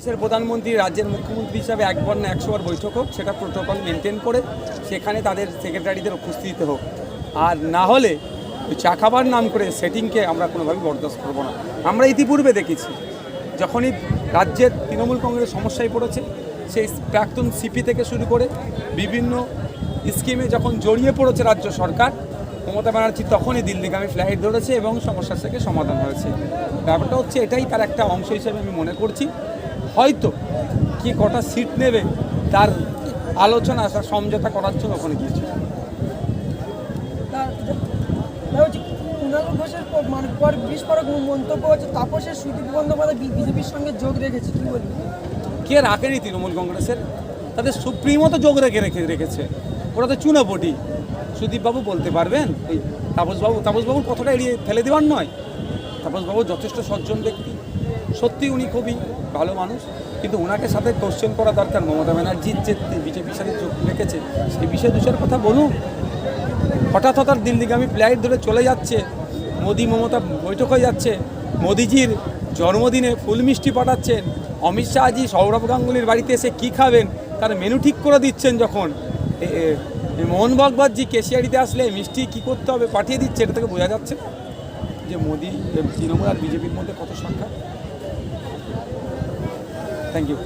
দেশের প্রধানমন্ত্রী, রাজ্যের মুখ্যমন্ত্রী হিসাবে একবার না একশো বার বৈঠক হোক, সেটা প্রোটোকল মেনটেন করে সেখানে তাদের সেক্রেটারিদের উপস্থিত হোক। আর না হলে ওই চা খাবার নাম করে সেটিংকে আমরা কোনোভাবেই বরদাস্ত করব না। আমরা ইতিপূর্বে দেখেছি, যখনই রাজ্যের তৃণমূল কংগ্রেস সমস্যায় পড়েছে, সেই প্রাক্তন সিপি থেকে শুরু করে বিভিন্ন স্কিমে যখন জড়িয়ে পড়েছে রাজ্য সরকার, মমতা ব্যানার্জি তখনই দিল্লিগামী ফ্লাইট ধরেছে এবং সমস্যা থেকে সমাধান হয়েছে। ব্যাপারটা হচ্ছে এটাই তার একটা অংশ হিসেবে আমি মনে করছি। হয়তো কি কটা সিট নেবে তার আলোচনা তার সমঝোতা করার জন্য ওখানে গিয়েছে তার- তার হচ্ছে কুণাল ঘোষের মানে পর বিস্ফোরক মন্তব্য হচ্ছে তাপসের সুদীপ বন্দ্যোপাধ্যায় বিজেপির সঙ্গে যোগ রেখেছে কি বলবি? কে রাখেনি তৃণমূল কংগ্রেসের? তাদের সুপ্রিমো তো যোগ রেখে রেখে রেখেছে। ওরা তো চুনাপটি। সুদীপবাবু বলতে পারবেন? এই তাপসবাবু তাপসবাবুর কথাটা এড়িয়ে ফেলে দেওয়ার নয়। তাপসবাবু যথেষ্ট সজ্জন ব্যক্তি। সত্যি উনি খুবই ভালো মানুষ। কিন্তু ওনাকে সাথে কোশ্চেন করা দরকার। মমতা ব্যানার্জির যে বিজেপির সাথে যোগ রেখেছে, সেই বিষয়ে দুশের কথা বলুন। হঠাৎ হঠাৎ দিল্লিগামী ফ্লাইট ধরে চলে যাচ্ছে। মোদি মমতা বৈঠক হয়ে যাচ্ছে। মোদিজির জন্মদিনে ফুল মিষ্টি পাঠাচ্ছেন। অমিত শাহজি, সৌরভ গাঙ্গুলির বাড়িতে এসে কি খাবেন? তার মেনু ঠিক করে দিচ্ছেন যখন। মোহন ভগবতজি কেশিয়ারিতে আসলে মিষ্টি কি করতে হবে পাঠিয়ে দিচ্ছে, এটা থেকে বোঝা যাচ্ছে না। যে মোদি তৃণমূল আর বিজেপির মধ্যে কত সংখ্যা? Thank you